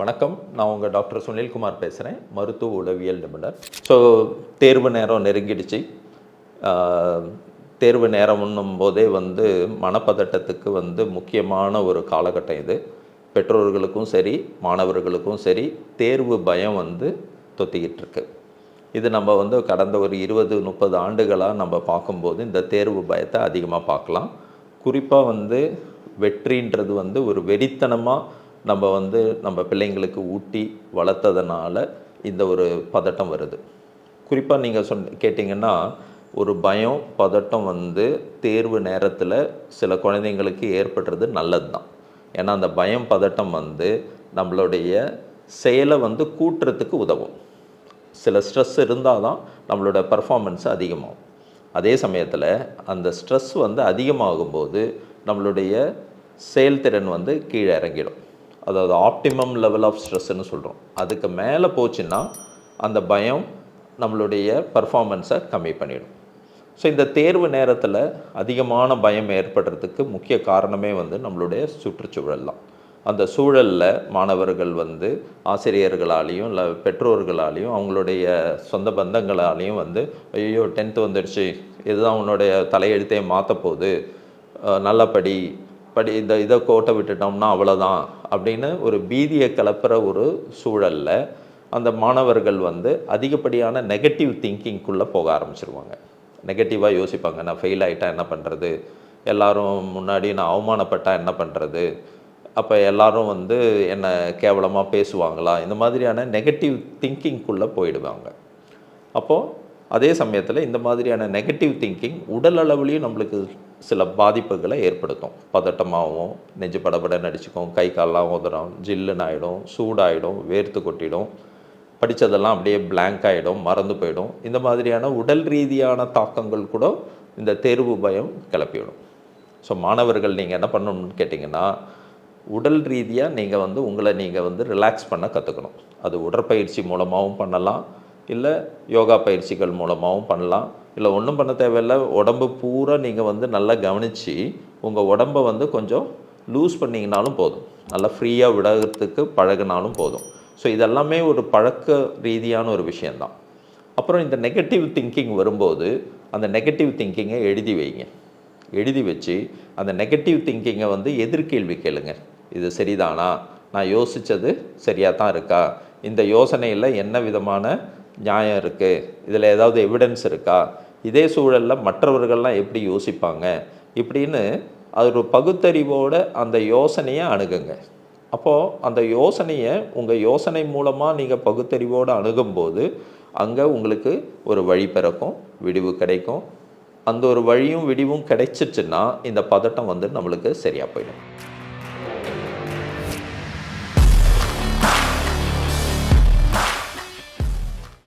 வணக்கம். நான் உங்கள் டாக்டர் சுனில்குமார் பேசுகிறேன் மருத்துவ உளவியல் நிபுணர். ஸோ தேர்வு நேரம் நெருங்கிடுச்சு. தேர்வு நேரம்னும் போதே வந்து மனப்பதட்டத்துக்கு வந்து முக்கியமான ஒரு காலகட்டம் இது. பெற்றோர்களுக்கும் சரி மாணவர்களுக்கும் சரி தேர்வு பயம் வந்து தொத்திக்கிட்டு இருக்கு. இது நம்ம வந்து கடந்த ஒரு இருபது முப்பது ஆண்டுகளாக நம்ம பார்க்கும்போது இந்த தேர்வு பயத்தை அதிகமாக பார்க்கலாம். குறிப்பாக வந்து வெற்றின்றது வந்து ஒரு வெறித்தனமாக நம்ம வந்து நம்ம பிள்ளைங்களுக்கு ஊட்டி வளர்த்ததுனால இந்த ஒரு பதட்டம் வருது. குறிப்பாக நீங்கள் சொன் கேட்டிங்கன்னா ஒரு பயம் பதட்டம் வந்து தேர்வு நேரத்தில் சில குழந்தைங்களுக்கு ஏற்படுறது நல்லது தான் ஏன்னா அந்த பயம் பதட்டம் வந்து நம்மளுடைய செயலை வந்து கூட்டுறதுக்கு உதவும். சில ஸ்ட்ரெஸ் இருந்தால் தான் நம்மளோட பர்ஃபார்மன்ஸ் அதிகமாகும். அதே சமயத்தில் அந்த ஸ்ட்ரெஸ் வந்து அதிகமாகும்போது நம்மளுடைய செயல்திறன் வந்து கீழே இறங்கிடும். அதாவது ஆப்டிமம் லெவல் ஆஃப் ஸ்ட்ரெஸ்ன்னு சொல்கிறோம் அதுக்கு மேலே போச்சுன்னா அந்த பயம் நம்மளுடைய பர்ஃபார்மன்ஸை கம்மி பண்ணிடும். ஸோ இந்த தேர்வு நேரத்தில் அதிகமான பயம் ஏற்படுறதுக்கு முக்கிய காரணமே வந்து நம்மளுடைய சுற்றுச்சூழல் தான். அந்த சூழலில் மாணவர்கள் வந்து ஆசிரியர்களாலேயும் இல்லை பெற்றோர்களாலேயும் அவங்களுடைய சொந்த பந்தங்களாலேயும் வந்து ஐயோ டென்த்து வந்துடுச்சு. இதுதான் உன்னுடைய தலையெழுத்தையே மாற்ற போகுது. நல்லபடி நல்லா படி படி இந்த இதை கோட்டை விட்டுட்டோம்னா அவ்வளோதான் அப்படின்னு ஒரு பீதியை கிளப்புற ஒரு சூழலில் அந்த மாணவர்கள் வந்து அதிகப்படியான நெகட்டிவ் திங்கிங்குள்ளே போக ஆரம்பிச்சிருவாங்க. நெகட்டிவாக யோசிப்பாங்க. நான் ஃபெயில் ஆகிட்டா என்ன பண்ணுறது எல்லோரும் முன்னாடி நான் அவமானப்பட்டா என்ன பண்ணுறது அப்போ எல்லாரும் வந்து என்னை கேவலமாக பேசுவாங்களா? இந்த மாதிரியான நெகட்டிவ் திங்கிங்குள்ளே போயிடுவாங்க. அப்போது அதே சமயத்தில் இந்த மாதிரியான நெகட்டிவ் திங்கிங் உடல் அளவுலேயும் நம்மளுக்கு சில பாதிப்புகளை ஏற்படுத்தும். பதட்டமாகவும் நெஞ்சு படபட நடிச்சுக்கும் கை கால்லாம் உதறும் ஜில்லுன்னு ஆகிடும் சூடாயிடும் வேர்த்து கொட்டிடும் படித்ததெல்லாம் அப்படியே பிளாங்க் ஆகிடும் மறந்து போயிடும். இந்த மாதிரியான உடல் ரீதியான தாக்கங்கள் கூட இந்த தேர்வு பயம் கிளப்பிவிடும். ஸோ மாணவர்கள் நீங்கள் என்ன பண்ணணும்னு கேட்டிங்கன்னா உடல் ரீதியாக நீங்கள் வந்து உங்களை நீங்கள் வந்து ரிலாக்ஸ் பண்ண கற்றுக்கணும் அது உடற்பயிற்சி மூலமாகவும் பண்ணலாம். இல்லை யோகா பயிற்சிகள் மூலமாகவும் பண்ணலாம். இல்லை ஒன்றும் பண்ண தேவையில்லை. உடம்பு பூரா நீங்கள் வந்து நல்லா கவனித்து உங்கள் உடம்பை வந்து கொஞ்சம் லூஸ் பண்ணிங்கனாலும் போதும். நல்லா ஃப்ரீயாக விடறதுக்கு பழகுனாலும் போதும். ஸோ இதெல்லாமே ஒரு பழக்க ரீதியான ஒரு விஷயந்தான் அப்புறம் இந்த நெகட்டிவ் திங்கிங் வரும்போது அந்த நெகட்டிவ் திங்கிங்கை எழுதி வைங்க. எழுதி வச்சு அந்த நெகட்டிவ் திங்கிங்கை வந்து எதிர்கேள்வி கேளுங்க. இது சரிதானா? நான் யோசித்தது சரியாக தான் இருக்கா? இந்த யோசனையில் என்ன விதமான நியாயம் இருக்குது இதில் ஏதாவது எவிடன்ஸ் இருக்கா? இதே சூழலில் மற்றவர்கள்லாம் எப்படி யோசிப்பாங்க? இப்படின்னு அது ஒரு பகுத்தறிவோட அந்த யோசனையை அணுகுங்க. அப்போது அந்த யோசனையை உங்கள் யோசனை மூலமாக நீங்கள் பகுத்தறிவோடு அணுகும்போது அங்கே உங்களுக்கு ஒரு வழி பிறக்கும் விடிவு கிடைக்கும். அந்த ஒரு வழியும் விடிவும் கிடைச்சிச்சுன்னா இந்த பதட்டம் வந்து நம்மளுக்கு சரியாக போயிடும்.